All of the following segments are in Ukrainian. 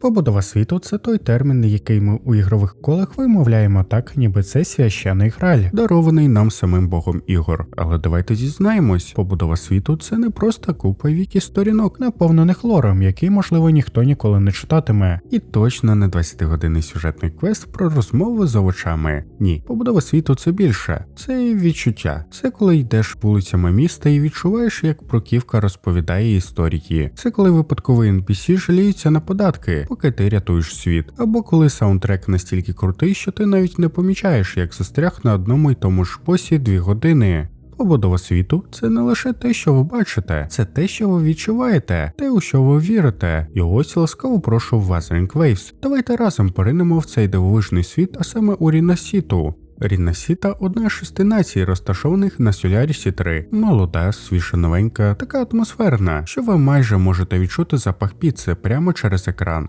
Побудова світу це той термін, який ми у ігрових колах вимовляємо так, ніби це священий граль, дарований нам самим богом ігор. Але давайте зізнаємось, побудова світу це не просто купа вікі сторінок, наповнених лором, який, можливо, ніхто ніколи не читатиме. І точно не 20-годинний сюжетний квест про розмову з овочами. Ні, побудова світу це більше, це відчуття. Це коли йдеш вулицями міста і відчуваєш, як бруківка розповідає історії. Це коли випадковий NPC жаліється на податки поки ти рятуєш світ, або коли саундтрек настільки крутий, що ти навіть не помічаєш, як застряг на одному й тому ж посі дві години. Побудова світу це не лише те, що ви бачите, це те, що ви відчуваєте, те, у що ви вірите. І ось ласкаво прошу в Wuthering Waves. Давайте разом поринемо в цей дивовижний світ, а саме у Рінасіту. Рінасіта одна з шести націй, розташованих на Солярісі 3. Молода, свіжа новенька, така атмосферна, що ви майже можете відчути запах піци прямо через екран.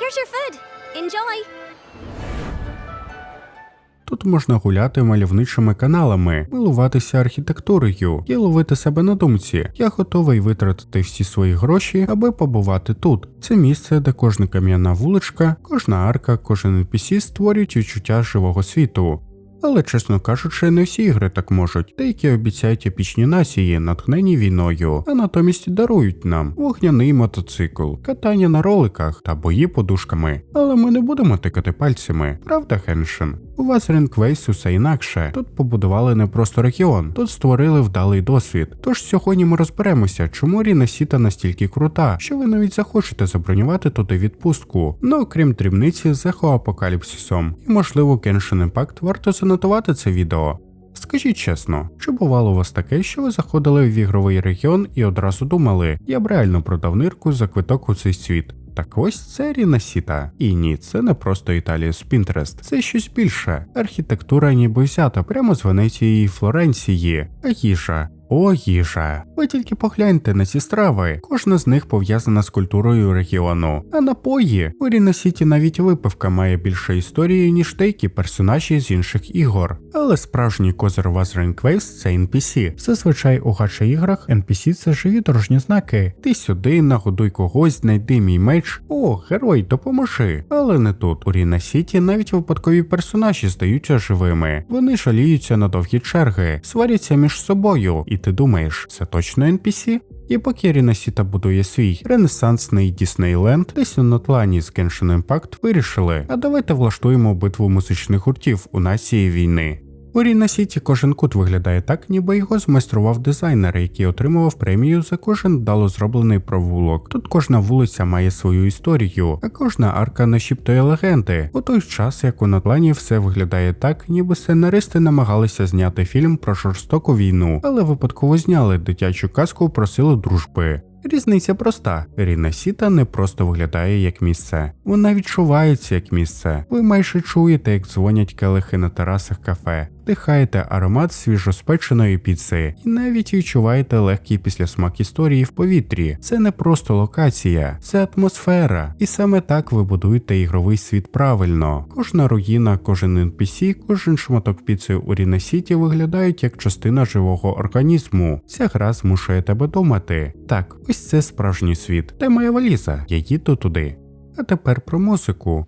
Here's your food. Enjoy. Тут можна гуляти мальовничими каналами, милуватися архітектурою і ловити себе на думці. Я готовий витратити всі свої гроші, аби побувати тут. Це місце, де кожна кам'яна вуличка, кожна арка, кожен NPC створюють відчуття живого світу. Але, чесно кажучи, не всі ігри так можуть. Деякі обіцяють епічні нації, натхнені війною, а натомість дарують нам вогняний мотоцикл, катання на роликах та бої подушками. Але ми не будемо тикати пальцями, правда, Хеншин? У вас Ренквейс усе інакше. Тут побудували не просто регіон, тут створили вдалий досвід. Тож сьогодні ми розберемося, чому Ріна Сіта настільки крута, що ви навіть захочете забронювати туди відпустку. Ну окрім дрібниці з ехоапокаліпсисом. І можливо Genshin Impact варто занотувати це відео. Скажіть чесно, чи бувало у вас таке, що ви заходили в ігровий регіон і одразу думали, я б реально продав нирку за квиток у цей світ? Так ось це Рінасіта. І ні, це не просто Італія з Пінтерест, це щось більше. Архітектура ніби взята прямо з Венеції і Флоренції, а їжа. О, їжа. Ви тільки погляньте на ці страви. Кожна з них пов'язана з культурою регіону. А напої у Ріна Сіті навіть випивка має більше історії, ніж деякі персонажі з інших ігор. Але справжній козир Wuthering Waves – це NPC. Зазвичай у гача іграх NPC – це живі дорожні знаки. Ти сюди, нагодуй когось, знайди мій меч. О, герой, допоможи. Але не тут. У Ріна Сіті навіть випадкові персонажі здаються живими. Вони жаліються на довгі черги, сваряться між собою. І ти думаєш, це точно NPC? І поки Рінасіта будує свій ренесансний Діснейленд, десь у Нотлані з Genshin Impact вирішили, а давайте влаштуємо битву музичних гуртів у нації війни. У Ріна Сіті кожен кут виглядає так, ніби його змайстрував дизайнер, який отримував премію за кожен вдало зроблений провулок. Тут кожна вулиця має свою історію, а кожна арка нашіптує легенди. У той час, як у Натлані все виглядає так, ніби сценаристи намагалися зняти фільм про жорстоку війну, але випадково зняли дитячу казку про силу дружби. Різниця проста: Ріна Сіта не просто виглядає як місце, вона відчувається як місце. Ви майже чуєте, як дзвонять келихи на терасах кафе, вдихаєте аромат свіжоспеченої піци і навіть відчуваєте легкий післясмак історії в повітрі. Це не просто локація, це атмосфера. І саме так ви будуєте ігровий світ правильно. Кожна руїна, кожен NPC, кожен шматок піци у Ріна Сіті виглядають як частина живого організму. Ця гра змушує тебе думати. Так, ось це справжній світ. Де моя валіза? Я їду туди. А тепер про музику.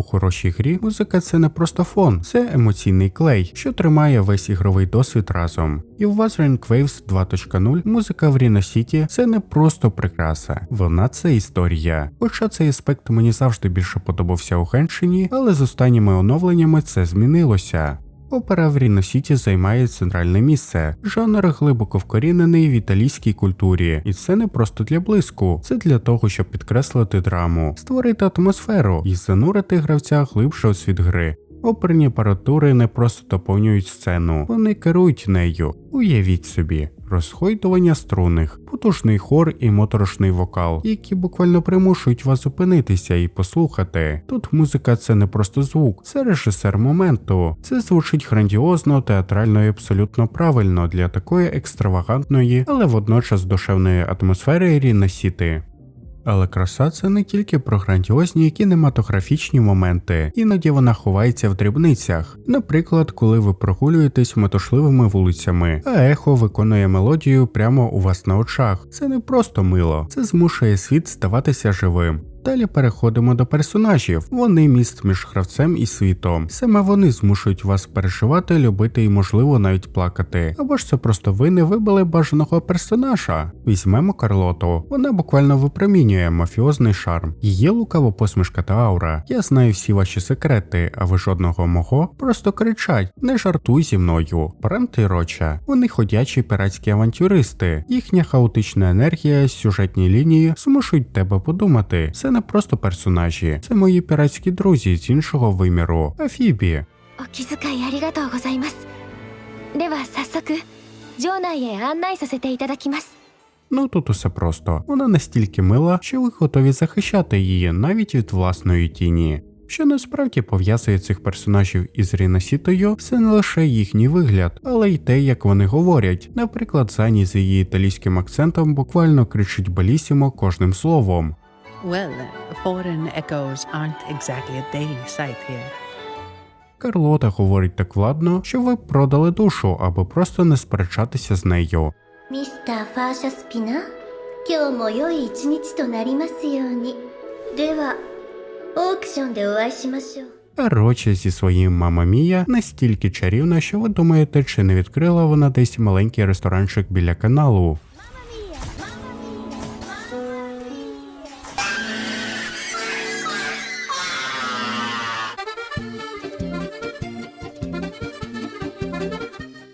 У хорошій грі музика це не просто фон, це емоційний клей, що тримає весь ігровий досвід разом. І в Wuthering Waves 2.0 музика в Ріна Сіті це не просто прикраса, вона це історія. Хоча цей аспект мені завжди більше подобався у Геншині, але з останніми оновленнями це змінилося. Опера в Ріно Сіті займає центральне місце. Жанр глибоко вкорінений в італійській культурі, і це не просто для блиску, це для того, щоб підкреслити драму, створити атмосферу і занурити гравця глибше у світ гри. Оперні апаратури не просто доповнюють сцену, вони керують нею. Уявіть собі, розхойтування струнних, потужний хор і моторошний вокал, які буквально примушують вас зупинитися і послухати. Тут музика це не просто звук, це режисер моменту. Це звучить грандіозно, театрально і абсолютно правильно для такої екстравагантної, але водночас душевної атмосфери Ріна Сіти. Але краса це не тільки про грандіозні кінематографічні моменти, іноді вона ховається в дрібницях. Наприклад, коли ви прогулюєтесь метушливими вулицями, а ехо виконує мелодію прямо у вас на очах. Це не просто мило, це змушує світ здаватися живим. Далі переходимо до персонажів. Вони міст між гравцем і світом. Саме вони змушують вас переживати, любити і, можливо, навіть плакати. Або ж це просто ви не вибили бажаного персонажа. Візьмемо Карлоту. Вона буквально випромінює мафіозний шарм. Її лукава посмішка та аура. Я знаю всі ваші секрети, а ви жодного мого просто кричать: не жартуй зі мною. Бранти Роча. Вони ходячі піратські авантюристи. Їхня хаотична енергія, сюжетні лінії змушують тебе подумати. Це не просто персонажі, це мої піратські друзі з іншого виміру Афібі. Ну тут усе просто. Вона настільки мила, що ви готові захищати її навіть від власної тіні. Що насправді пов'язує цих персонажів із рінасітою, це не лише їхній вигляд, але й те, як вони говорять. Наприклад, Зані з її італійським акцентом буквально кричить балісімо кожним словом. Well, foreign echoes aren't exactly a daily sight here. Карлота говорить так владно, що ви продали душу, аби просто не сперечатися з нею. Містер Фаша Спіна, Короче, зі своїм мамамія настільки чарівна, що ви думаєте, чи не відкрила вона десь маленький ресторанчик біля каналу.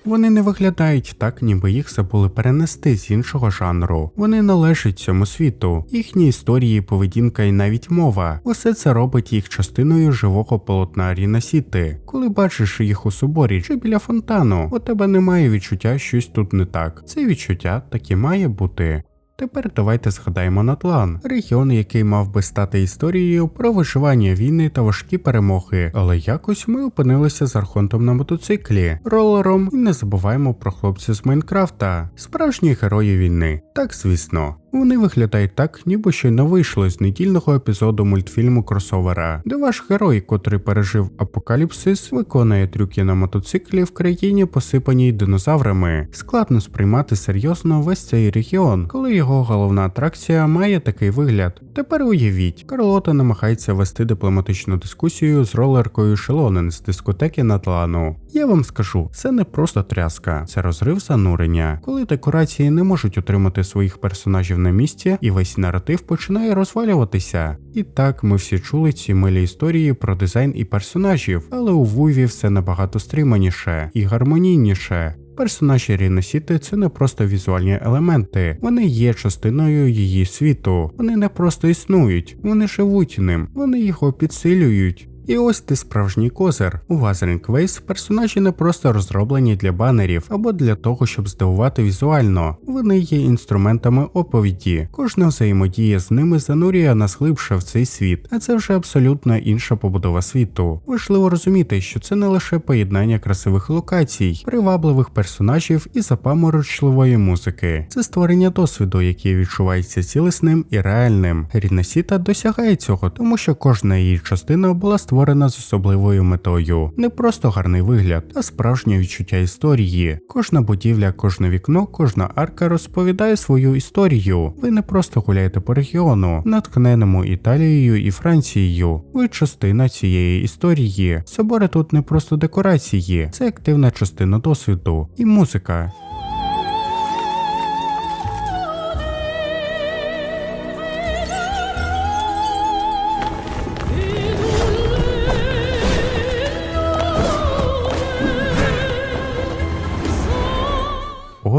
Вони не виглядають так, ніби їх забули перенести з іншого жанру. Вони належать цьому світу, їхні історії, поведінка і навіть мова. Усе це робить їх частиною живого полотна Рінасіти. Коли бачиш їх у соборі чи біля фонтану, у тебе немає відчуття, щось тут не так. Це відчуття так і має бути. Тепер давайте згадаємо Натлан, регіон, який мав би стати історією про виживання війни та важкі перемоги, але якось ми опинилися з архонтом на мотоциклі, ролером і не забуваємо про хлопців з Майнкрафта, справжні герої війни. Так, звісно. Вони виглядають так, ніби щойно вийшли з недільного епізоду мультфільму кросовера, де ваш герой, котрий пережив апокаліпсис, виконує трюки на мотоциклі в країні, посипаній динозаврами. Складно сприймати серйозно весь цей регіон, коли його головна атракція має такий вигляд. Тепер уявіть, Карлота намагається вести дипломатичну дискусію з ролеркою Шелонен з дискотеки Натлану. Я вам скажу, це не просто тряска, це розрив занурення, коли декорації не можуть утримати своїх персонажів на місці, і весь наратив починає розвалюватися. І так ми всі чули ці милі історії про дизайн і персонажів, але у Вуві все набагато стриманіше і гармонійніше. Персонажі Рінесіти це не просто візуальні елементи, вони є частиною її світу. Вони не просто існують, вони живуть ним, вони його підсилюють. І ось ти справжній козир. У Wuthering Waves персонажі не просто розроблені для банерів або для того, щоб здивувати візуально. Вони є інструментами оповіді. Кожна взаємодія з ними занурює нас глибше в цей світ, а це вже абсолютно інша побудова світу. Важливо розуміти, що це не лише поєднання красивих локацій, привабливих персонажів і запаморочливої музики. Це створення досвіду, який відчувається цілісним і реальним. Рідна Сіта досягає цього, тому що кожна її частина була створена з особливою метою. Не просто гарний вигляд, а справжнє відчуття історії. Кожна будівля, кожне вікно, кожна арка розповідає свою історію. Ви не просто гуляєте по регіону, натхненому Італією і Францією. Ви частина цієї історії. Собори тут не просто декорації, це активна частина досвіду і музика.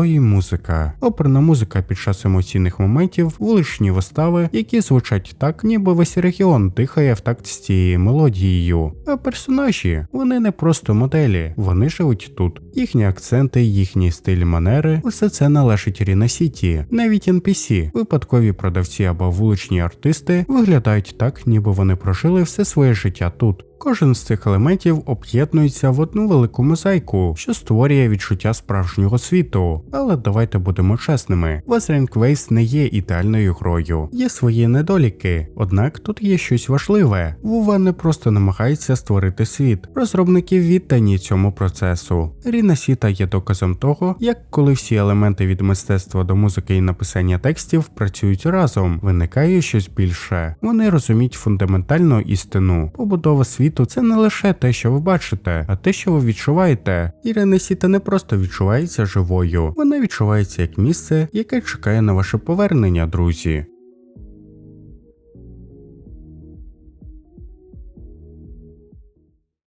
Ой, музика. Оперна музика під час емоційних моментів, вуличні вистави, які звучать так, ніби весь регіон дихає в такт з цією мелодією. А персонажі, вони не просто моделі, вони живуть тут. Їхні акценти, їхній стиль манери, усе це належить Ріна Сіті. Навіть NPC, випадкові продавці або вуличні артисти виглядають так, ніби вони прожили все своє життя тут. Кожен з цих елементів об'єднується в одну велику мозаїку, що створює відчуття справжнього світу. Але давайте будемо чесними: Wuthering Waves не є ідеальною грою, є свої недоліки. Однак тут є щось важливе. Вова не просто намагається створити світ. Розробники віддані цьому процесу. Ріна Сіта є доказом того, як коли всі елементи від мистецтва до музики і написання текстів працюють разом, виникає щось більше. Вони розуміють фундаментальну істину. Побудова світу це не лише те, що ви бачите, а те, що ви відчуваєте. І Ріна Сіта не просто відчувається живою, вона відчувається як місце, яке чекає на ваше повернення, друзі.